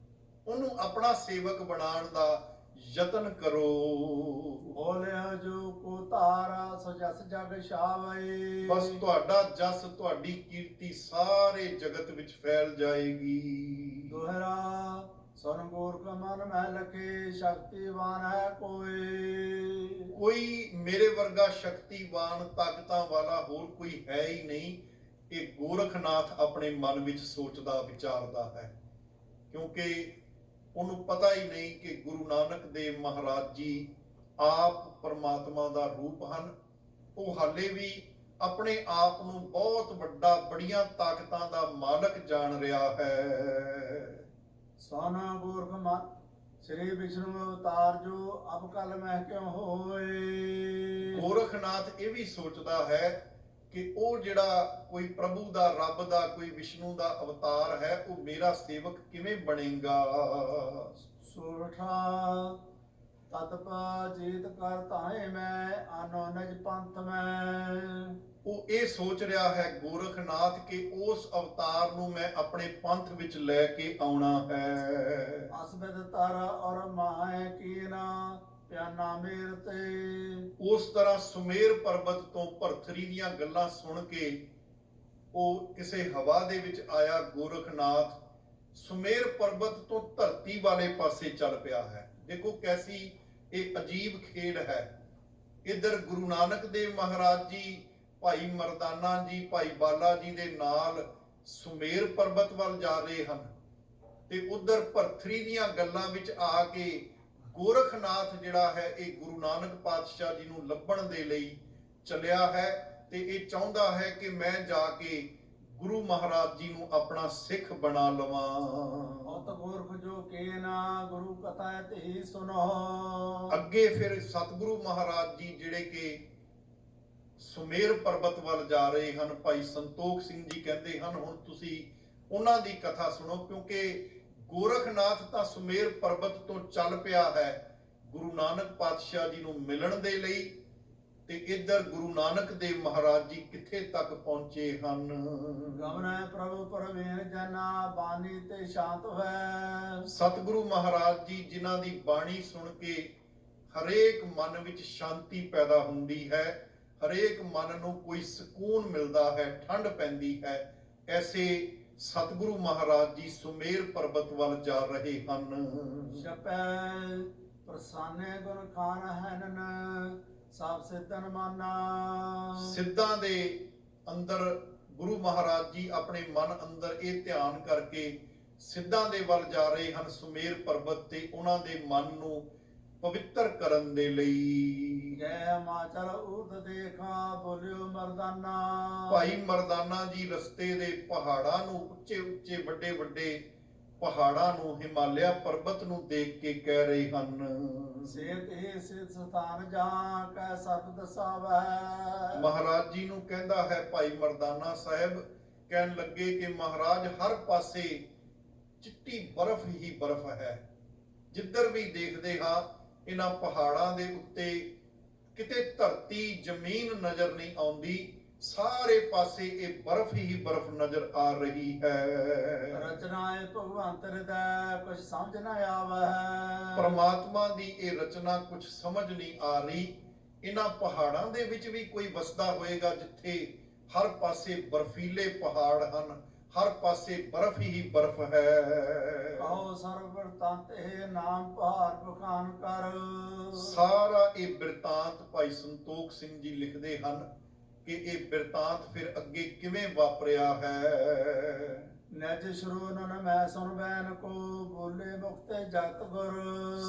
ਉਹਨੂੰ ਆਪਣਾ ਸੇਵਕ ਬਣਾਉਣ ਦਾ ਯਤਨ ਕਰੋ। ਬੋਲਿਆ ਜੋ ਕੋ ਤਾਰਾ ਸੋ ਜਸ ਜਗ ਛਾਵੇ। ਬਸ ਤੁਹਾਡਾ ਜਸ ਤੁਹਾਡੀ ਕੀਰਤੀ ਸਾਰੇ ਜਗਤ ਵਿੱਚ ਫੈਲ ਜਾਏਗੀ। ਦੁਹਰਾ ਸੁਨ ਮਨ ਮਹਿ ਲਖੇ ਸ਼ਕਤੀਵਾਨ ਹੈ ਕੋਈ ਕੋਈ ਮੇਰੇ ਵਰਗਾ ਸ਼ਕਤੀਵਾਨ ਤਾਕਤਾਂ ਵਾਲਾ ਹੋਰ ਕੋਈ ਹੈ ਹੀ ਨਹੀਂ। ਇਹ ਗੋਰਖਨਾਥ ਆਪਣੇ ਮਨ ਵਿੱਚ ਸੋਚਦਾ ਵਿਚਾਰਦਾ ਹੈ। ਕਿਉਂਕਿ ਉਹਨੂੰ ਪਤਾ ਹੀ ਨਹੀਂ ਕਿ ਗੁਰੂ ਨਾਨਕ ਦੇਵ ਮਹਾਰਾਜ ਜੀ ਆਪ ਪਰਮਾਤਮਾ ਦਾ ਰੂਪ ਹਨ। ਉਹ ਹਾਲੇ ਵੀ ਆਪਣੇ ਆਪ ਨੂੰ ਬਹੁਤ ਵੱਡਾ ਬੜੀਆਂ ਤਾਕਤਾਂ ਦਾ ਮਾਲਕ ਜਾਣ ਰਿਹਾ ਹੈ। ਸੁਨ ਗੋਰਖ ਮਨ ਸ੍ਰੀ ਵਿਸ਼ਨੂੰ ਅਵਤਾਰ ਜੋ ਅਬ ਕਲ ਮਹਿ ਕਿਉ ਹੋਏ? ਗੋਰਖਨਾਥ ਇਹ ਵੀ ਸੋਚਦਾ ਹੈ ਕਿ ਉਹ ਜਿਹੜਾ ਕੋਈ ਪ੍ਰਭੂ ਦਾ ਰੱਬ ਦਾ ਕੋਈ ਵਿਸ਼ਨੂੰ ਦਾ ਅਵਤਾਰ ਹੈ ਉਹ ਮੇਰਾ ਸੇਵਕ ਕਿਵੇਂ ਬਣੇਗਾ? ਸੁਰਠਾ ਤਤਪਾ ਜੀਤ ਕਰ ਤਾਏ ਮੈਂ ਆਨੋ ਨਜ ਪੰਥ ਮੈਂ। ਉਹ ਇਹ ਸੋਚ ਰਿਹਾ ਹੈ ਗੋਰਖਨਾਥ ਕਿ ਉਸ ਅਵਤਾਰ ਨੂੰ ਮੈਂ ਆਪਣੇ ਪੰਥ ਵਿੱਚ ਲੈ ਕੇ ਆਉਣਾ ਹੈ। ਅਸਬਦ ਤਾਰਾ ਔਰ ਮਾਏ ਕੀਨਾ। ਪਿਆਨਾ ਮੇਰ ਤੇ। ਉਸ ਤਰ੍ਹਾਂ ਸੁਮੇਰ ਪਰਬਤ ਤੋਂ ਭਰਥਰੀ ਦੀਆਂ ਗੱਲਾਂ ਸੁਣ ਕੇ ਉਹ ਕਿਸੇ ਹਵਾ ਦੇ ਵਿੱਚ ਆਇਆ, ਗੋਰਖਨਾਥ, ਸੁਮੇਰ ਪਰਬਤ ਤੋਂ ਧਰਤੀ ਵਾਲੇ ਪਾਸੇ ਚੱਲ ਪਿਆ ਹੈ। ਦੇਖੋ ਕੈਸੀ ਇਹ ਅਜੀਬ ਖੇਡ ਹੈ। ਇੱਧਰ ਗੁਰੂ ਨਾਨਕ ਦੇਵ ਮਹਾਰਾਜ ਜੀ, ਭਾਈ ਮਰਦਾਨਾ ਜੀ, ਭਾਈ ਬਾਲਾ ਜੀ ਦੇ ਨਾਲ ਸੁਮੇਰ ਪਰਬਤ ਵੱਲ ਜਾ ਰਹੇ ਹਨ ਤੇ ਉਧਰ ਭਰਥਰੀ ਦੀਆਂ ਗੱਲਾਂ ਵਿੱਚ ਆ ਕੇ ਗੋਰਖਨਾਥ ਜਿਹੜਾ ਹੈ ਇਹ ਗੁਰੂ ਨਾਨਕ ਪਾਤਸ਼ਾਹ ਜੀ ਨੂੰ ਲੱਭਣ ਦੇ ਲਈ ਚੱਲਿਆ ਹੈ ਤੇ ਇਹ ਚਾਹੁੰਦਾ ਹੈ ਕਿ ਮੈਂ ਜਾ ਕੇ ਗੁਰੂ ਮਹਾਰਾਜ ਜੀ ਨੂੰ ਆਪਣਾ ਸਿੱਖ ਬਣਾ ਲਵਾਂ। ਔਤ ਗੋਰਖ ਜੋ ਕੀਨਾ ਗੁਰੂ ਕਥਾ ਤੇ ਸੁਨੋ। ਅੱਗੇ ਫਿਰ ਸਤਿਗੁਰੂ ਮਹਾਰਾਜ ਜੀ ਜਿਹੜੇ ਕਿ ਸੁਮੇਰ ਪਰਬਤ ਵੱਲ ਜਾ ਰਹੇ ਹਨ ਭਾਈ ਸੰਤੋਖ ਸਿੰਘ ਜੀ ਕਹਿੰਦੇ ਹਨ ਹੁਣ ਤੁਸੀਂ ਉਹਨਾਂ ਦੀ ਕਥਾ ਸੁਣੋ ਕਿਉਂਕਿ ਗੋਰਖਨਾਥ ਤਾਂ ਸੁਮੇਰ ਪਰਬਤ ਤੋਂ ਚੱਲ ਪਿਆ ਹੈ ਗੁਰੂ ਨਾਨਕ ਪਾਤਸ਼ਾਹ ਜੀ ਨੂੰ ਮਿਲਣ ਦੇ ਲਈ ਤੇ ਇੱਧਰ ਗੁਰੂ ਨਾਨਕ ਦੇਵ ਮਹਾਰਾਜ ਜੀ ਕਿੱਥੇ ਤੱਕ ਪਹੁੰਚੇ ਹਨ? ਗਮਨੈ ਪ੍ਰਭੂ ਪਰਵੇਨ ਜਨਾ ਬਾਣੀ ਤੇ ਸ਼ਾਂਤ ਹੈ ਸਤਿਗੁਰੂ ਮਹਾਰਾਜ ਜੀ ਜਿਨ੍ਹਾਂ ਦੀ ਬਾਣੀ ਸੁਣ ਕੇ ਹਰੇਕ ਮਨ ਵਿੱਚ ਸ਼ਾਂਤੀ ਪੈਦਾ ਹੁੰਦੀ ਹੈ ਹਰੇਕ ਮਨ ਨੂੰ ਕੋਈ ਸਕੂਨ ਮਿਲਦਾ ਹੈ ਠੰਡ ਪੈਂਦੀ ਹੈ ਐਸੇ ਸਤਿਗੁਰੂ ਮਹਾਰਾਜ ਜੀ ਸੁਮੇਰ ਪਰਬਤ ਵੱਲ ਜਾ ਰਹੇ ਹਨ। ਛਪੈ ਪ੍ਰਸਾਨੇ ਗੁਣ ਖਾਨ ਹੈਨਨ ਸਭ ਸਿੱਧਨ ਮਾਨਾ। ਸਿੱਧਾਂ ਦੇ ਅੰਦਰ ਗੁਰੂ ਮਹਾਰਾਜ ਜੀ ਆਪਣੇ ਮਨ ਅੰਦਰ ਇਹ ਧਿਆਨ ਕਰਕੇ ਸਿੱਧਾਂ ਦੇ ਵੱਲ ਜਾ ਰਹੇ ਹਨ ਸੁਮੇਰ ਪਰਬਤ ਤੇ ਉਹਨਾਂ ਦੇ ਮਨ ਨੂੰ ਪਵਿੱਤਰ ਕਰਨ ਦੇ ਲਈ। ਜੈ ਮਾਚਲ ਉਰਦ ਦੇਖਾ ਬੋਲਿਓ ਮਰਦਾਨਾ। ਭਾਈ ਮਰਦਾਨਾ ਜੀ ਰਸਤੇ ਦੇ ਪਹਾੜਾਂ ਨੂੰ ਉੱਚੇ ਉੱਚੇ ਵੱਡੇ ਵੱਡੇ ਪਹਾੜਾਂ ਨੂੰ ਹਿਮਾਲਿਆ ਪਰਬਤ ਨੂੰ ਦੇਖ ਕੇ ਕਹਿ ਰਹੇ ਹਨ। ਸੇਤ ਇਹ ਸਿਧ ਸਥਾਨ ਜਾਂ ਕੈ ਸਤ ਦਸਾਵੈ। ਮਹਾਰਾਜ ਜੀ ਨੂੰ ਕਹਿੰਦਾ ਹੈ ਭਾਈ ਮਰਦਾਨਾ ਸਾਹਿਬ ਕਹਿਣ ਲੱਗੇ ਕਿ ਮਹਾਰਾਜ ਹਰ ਪਾਸੇ ਚਿੱਟੀ ਬਰਫ਼ ਹੀ ਬਰਫ਼ ਹੈ। ਜਿੱਧਰ ਵੀ ਦੇਖਦੇ ਹਾਂ ਇਹਨਾਂ ਪਹਾੜਾਂ ਦੇ ਉੱਤੇ ਕਿਤੇ ਧਰਤੀ ਜ਼ਮੀਨ ਨਜ਼ਰ ਨਹੀਂ ਆਉਂਦੀ ਸਾਰੇ ਪਾਸੇ ਇਹ ਬਰਫ਼ ਹੀ ਬਰਫ਼ ਨਜ਼ਰ ਆ ਰਹੀ ਹੈ। ਰਚਨਾਏ ਭਗਵੰਤ ਹਿਰਦੈ ਕੁਛ ਸਮਝ ਨਾ ਆਵੈ। ਪਰਮਾਤਮਾ ਦੀ ਇਹ ਰਚਨਾ ਕੁਝ ਸਮਝ ਨਹੀਂ ਆ ਰਹੀ। ਇਹਨਾਂ ਪਹਾੜਾਂ ਦੇ ਵਿੱਚ ਵੀ ਕੋਈ ਵਸਦਾ ਹੋਏਗਾ ਜਿੱਥੇ ਹਰ ਪਾਸੇ ਬਰਫੀਲੇ ਪਹਾੜ ਹਨ। ਹਰ ਪਾਸੇ ਬਰਫ਼ ਹੀ ਬਰਫ਼ ਹੈ। ਕਹੋ ਸਰਵ ਤੰਤ ਇਹ ਨਾਮ ਭਾਰ ਬਖਾਨ ਕਰ। ਸਾਰਾ ਇਹ ਬਿਰਤਾਂਤ ਭਾਈ ਸੰਤੋਖ ਸਿੰਘ ਜੀ ਲਿਖਦੇ ਹਨ ਕਿ ਇਹ ਬਿਰਤਾਂਤ ਫਿਰ ਅੱਗੇ ਕਿਵੇਂ ਵਾਪਰਿਆ ਹੈ। ਨਿਜ ਸ਼ਰੂਨਨ ਮੈਂ ਸੁਨ ਬੈਨ ਕੋ ਬੋਲੇ ਮੁਕਤੇ ਗੁਰ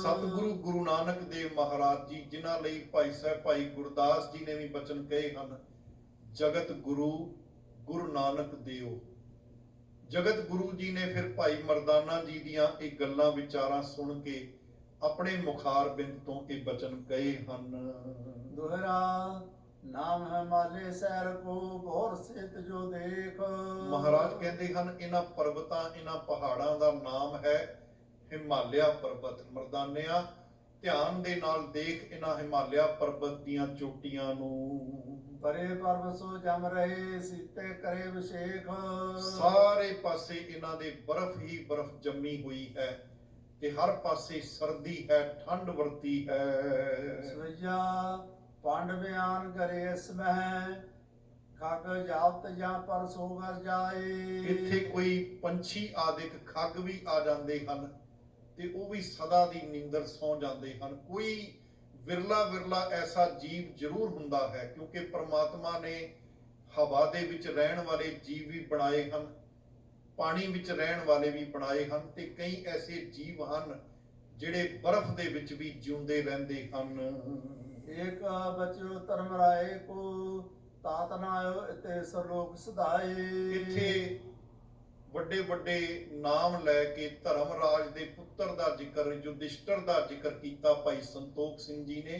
ਸਤਿਗੁਰੂ ਗੁਰੂ ਨਾਨਕ ਦੇਵ ਮਹਾਰਾਜ ਜੀ ਜਿਨ੍ਹਾਂ ਲਈ ਭਾਈ ਸਾਹਿਬ ਭਾਈ ਗੁਰਦਾਸ ਜੀ ਨੇ ਵੀ ਬਚਨ ਕਹੇ ਹਨ ਜਗਤ ਗੁਰੂ ਗੁਰੂ ਨਾਨਕ ਦੇਵ ਜਗਤ ਗੁਰੂ ਜੀ ਨੇ ਫਿਰ ਭਾਈ ਮਰਦਾਨਾ ਜੀ ਦੀਆਂ ਇਹ ਗੱਲਾਂ ਵਿਚਾਰਾਂ ਸੁਣ ਕੇ ਆਪਣੇ ਮੁਖਾਰ ਬਿੰਦ ਤੋਂ ਇਹ ਬਚਨ ਕਹੇ ਹਨ। ਦੁਹਰਾ ਨਾਮ ਹੈ ਮਾਲੇ ਸੈਰ ਕੋ ਭੋਰ ਸਿਤ ਜੋ ਦੇਖ। ਮਹਾਰਾਜ ਕਹਿੰਦੇ ਹਨ ਇਹਨਾਂ ਪਰਬਤਾਂ ਇਹਨਾਂ ਪਹਾੜਾਂ ਦਾ ਨਾਮ ਹੈ ਹਿਮਾਲਿਆ ਪਰਬਤ। ਮਰਦਾਨਿਆਂ ਧਿਆਨ ਦੇ ਨਾਲ ਦੇਖ ਇਹਨਾਂ ਹਿਮਾਲਿਆ ਪਰਬਤ ਦੀਆਂ ਚੋਟੀਆਂ ਨੂੰ। ਪਰੇ ਪਰਬ ਸੋ ਜਮ ਰਹੇ ਸੀਤੇ ਕਰੇ ਵਿਸ਼ੇਖ। ਸਾਰੇ ਪਾਸੇ ਇਹਨਾਂ ਦੇ ਬਰਫ਼ ਹੀ ਬਰਫ਼ ਜੰਮੀ ਹੋਈ ਹੈ ਤੇ ਹਰ ਪਾਸੇ ਸਰਦੀ ਹੈ ਠੰਡ ਵਰਤੀ ਹੈ। ਸਵਈਆ ਪੰਡ ਬਿਆਨ ਕਰੇ ਇਸ ਮਹਿ ਖਗ ਜਾਪਤ ਜਾਂ ਪਰ ਸੋਗਰ ਜਾਏ। ਇੱਥੇ ਕੋਈ ਪੰਛੀ ਆਦਿਕ ਖੱਗ ਵੀ ਆ ਜਾਂਦੇ ਹਨ ਤੇ ਉਹ ਵੀ ਸਦਾ ਦੀ ਨਿੰਦਰ ਸੌ ਜਾਂਦੇ ਹਨ। ਕੋਈ ਵਿਰਲਾ ਵਿਰਲਾ ਐਸਾ ਜੀਵ ਜ਼ਰੂਰ ਹੁੰਦਾ ਹੈ ਕਿਉਂਕਿ ਪ੍ਰਮਾਤਮਾ ਨੇ ਹਵਾ ਦੇ ਵਿੱਚ ਰਹਿਣ ਵਾਲੇ ਜੀਵ ਵੀ ਬਣਾਏ ਹਨ ਪਾਣੀ ਵਿੱਚ ਰਹਿਣ ਵਾਲੇ ਵੀ ਬਣਾਏ ਹਨ ਤੇ ਕਈ ਐਸੇ ਜੀਵ ਹਨ ਜਿਹੜੇ ਬਰਫ਼ ਦੇ ਵਿੱਚ ਵੀ ਜਿਉਂਦੇ ਰਹਿੰਦੇ ਹਨ। ਏਕ ਬਚੋ ਧਰਮ ਰਾਏ ਕੋ ਤਾਤ ਨਾ ਆਇਓ ਇਤੇ ਸਰਲੋਕ ਸਦਾਏ ਇੱਥੇ ਵੱਡੇ ਵੱਡੇ ਨਾਮ ਲੈ ਕੇ ਧਰਮ ਰਾਜ ਦੇ ਪੁੱਤਰ ਦਾ ਜ਼ਿਕਰ ਯੁਧਿਸ਼ਟਰ ਦਾ ਜ਼ਿਕਰ ਕੀਤਾ ਭਾਈ ਸੰਤੋਖ ਸਿੰਘ ਜੀ ਨੇ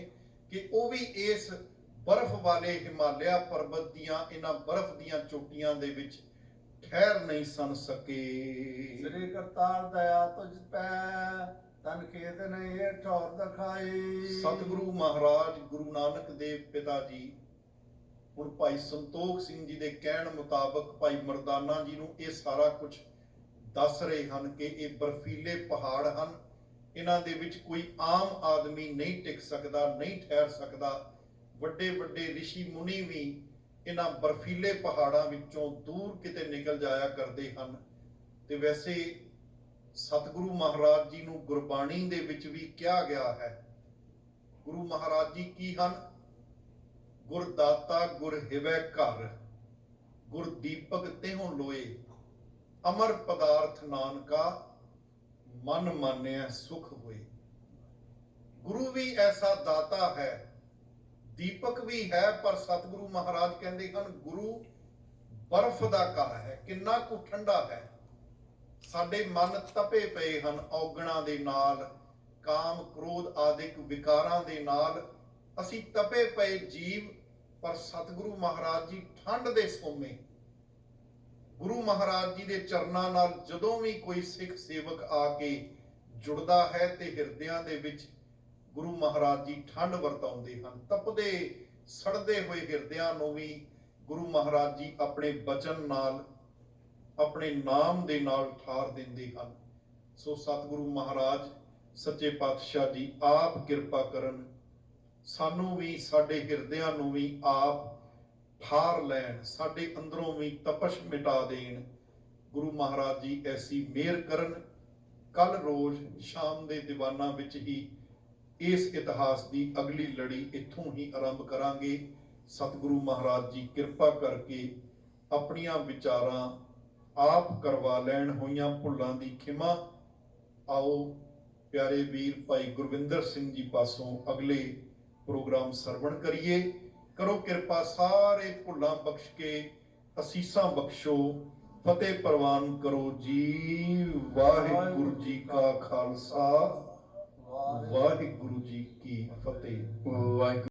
ਕਿ ਉਹ ਵੀ ਇਸ ਬਰਫ਼ ਵਾਲੇ ਹਿਮਾਲਿਆ ਪਰਬਤ ਦੀਆਂ ਇਹਨਾਂ ਬਰਫ਼ ਦੀਆਂ ਚੋਟੀਆਂ ਦੇ ਵਿੱਚ ਠਹਿਰ ਨਹੀਂ ਸਨ ਸਕੇ। ਸ੍ਰੀ ਕਰਤਾਰ ਦਇਆ ਤੁਝ ਪੈ ਤਨ ਖੇਤ ਨਹੀਂ ਠੌਰ ਦਖਾਈ। ਸਤਿਗੁਰੂ ਮਹਾਰਾਜ ਗੁਰੂ ਨਾਨਕ ਦੇਵ ਪਿਤਾ ਜੀ ਹੁਣ ਭਾਈ ਸੰਤੋਖ ਸਿੰਘ ਜੀ ਦੇ ਕਹਿਣ ਮੁਤਾਬਕ ਭਾਈ ਮਰਦਾਨਾ ਜੀ ਨੂੰ ਇਹ ਸਾਰਾ ਕੁਝ ਦੱਸ ਰਹੇ ਹਨ ਕਿ ਇਹ ਬਰਫੀਲੇ ਪਹਾੜ ਹਨ। ਇਹਨਾਂ ਦੇ ਵਿੱਚ ਕੋਈ ਆਮ ਆਦਮੀ ਨਹੀਂ ਟਿਕ ਸਕਦਾ, ਨਹੀਂ ਠਹਿਰ ਸਕਦਾ। ਵੱਡੇ ਵੱਡੇ ઋષਿ ਮੁਨੀ ਵੀ ਇਹਨਾਂ ਬਰਫੀਲੇ ਪਹਾੜਾਂ ਵਿੱਚੋਂ ਦੂਰ ਕਿਤੇ ਨਿਕਲ ਜਾਇਆ ਕਰਦੇ ਹਨ। ਤੇ ਵੈਸੇ ਸਤਿਗੁਰੂ ਮਹਾਰਾਜ ਜੀ ਨੂੰ ਗੁਰਬਾਣੀ ਦੇ ਵਿੱਚ ਵੀ ਕਿਹਾ ਗਿਆ ਹੈ। ਗੁਰੂ ਮਹਾਰਾਜ ਜੀ ਕੀ ਹਨ? ਗੁਰਦਾਤਾ ਗੁਰ ਹਿਵੈ ਘਰ, ਗੁਰ ਦੀਪਕ ਤੇਹੋਂ ਲੋਏ, ਅਮਰ ਪਦਾਰਥ ਨਾਨਕਾ, ਮਨ ਮਾਨਿਆ ਸੁਖ ਹੋਏ। ਗੁਰੂ ਵੀ ਐਸਾ ਦਾਤਾ ਹੈ, ਦੀਪਕ ਵੀ ਹੈ, ਪਰ ਸਤਿਗੁਰੂ ਮਹਾਰਾਜ ਕਹਿੰਦੇ ਹਨ, ਗੁਰੂ ਬਰਫ਼ ਦਾ ਘਰ ਹੈ, ਕਿੰਨਾ ਕੁ ਠੰਡਾ ਹੈ। ਸਾਡੇ ਮਨ ਤਪੇ ਪਏ ਹਨ ਔਗਣਾ ਦੇ ਨਾਲ, ਕਾਮ, ਕ੍ਰੋਧ ਆਦਿਕ ਵਿਕਾਰਾਂ ਦੇ ਨਾਲ। ਅਸੀਂ ਤਪੇ ਪਏ ਜੀਵ ਪਰ ਸਤਿਗੁਰੂ ਮਹਾਰਾਜ ਜੀ ਠੰਡ ਦੇ ਸੋਮੇ। ਗੁਰੂ ਮਹਾਰਾਜ ਜੀ ਦੇ ਚਰਨਾਂ ਨਾਲ ਜਦੋਂ ਵੀ ਕੋਈ ਸਿੱਖ ਸੇਵਕ ਆ ਕੇ ਜੁੜਦਾ ਹੈ ਤੇ ਹਿਰਦਿਆਂ ਦੇ ਵਿੱਚ ਗੁਰੂ ਮਹਾਰਾਜ ਜੀ ਠੰਡ ਵਰਤਾਉਂਦੇ ਹਨ, ਤਪਦੇ, ਸੜਦੇ ਹੋਏ ਹਿਰਦਿਆਂ ਨੂੰ ਵੀ ਗੁਰੂ ਮਹਾਰਾਜ ਜੀ ਆਪਣੇ ਬਚਨ ਨਾਲ, ਆਪਣੇ ਨਾਮ ਦੇ ਨਾਲ ਠਾਰ ਦਿੰਦੇ ਹਨ। ਸੋ ਸਤਿਗੁਰੂ ਮਹਾਰਾਜ, ਸੱਚੇ ਪਾਤਸ਼ਾਹ ਜੀ, ਆਪ ਕਿਰਪਾ ਕਰਨ ਸਾਨੂੰ ਵੀ, ਸਾਡੇ ਹਿਰਦਿਆਂ ਨੂੰ ਵੀ ਆਪ ਠਾਰ ਲੈਣ, ਸਾਡੇ ਅੰਦਰੋਂ ਵੀ ਤਪਸ਼ ਮਿਟਾ ਦੇਣ। ਗੁਰੂ ਮਹਾਰਾਜ ਜੀ ਐਸੀ ਮਿਹਰ ਕਰਨ। ਕੱਲ ਰੋਜ਼ ਸ਼ਾਮ ਦੇ ਦੀਵਾਨਾਂ ਵਿੱਚ ਹੀ ਇਸ ਇਤਿਹਾਸ ਦੀ ਅਗਲੀ ਲੜੀ ਇੱਥੋਂ ਹੀ ਆਰੰਭ ਕਰਾਂਗੇ। ਸਤਿਗੁਰੂ ਮਹਾਰਾਜ ਜੀ ਕਿਰਪਾ ਕਰਕੇ ਆਪਣੀਆਂ ਵਿਚਾਰਾਂ ਆਪ ਕਰਵਾ ਲੈਣ ਹੋਈਆਂ ਭੁੱਲਾਂ ਦੀ ਖਿਮਾ। ਆਓ ਪਿਆਰੇ ਵੀਰ ਭਾਈ ਗੁਰਵਿੰਦਰ ਸਿੰਘ ਜੀ ਪਾਸੋਂ ਅਗਲੇ ਪ੍ਰੋਗਰਾਮ ਸਰਵਣ ਕਰੀਏ। ਕਰੋ ਕਿਰਪਾ ਸਾਰੇ ਭੁੱਲਾਂ ਬਖਸ਼ ਕੇ, ਅਸੀਸਾਂ ਬਖਸ਼ੋ। ਫਤਿਹ ਪ੍ਰਵਾਨ ਕਰੋ ਜੀ। ਵਾਹਿਗੁਰੂ ਜੀ ਕਾ ਖਾਲਸਾ। ਵਾਹਿਗੁਰੂ ਵਾਹਿਗੁਰੂ ਜੀ ਕੀ ਫਤਿਹ। ਵਾਹਿਗੁਰੂ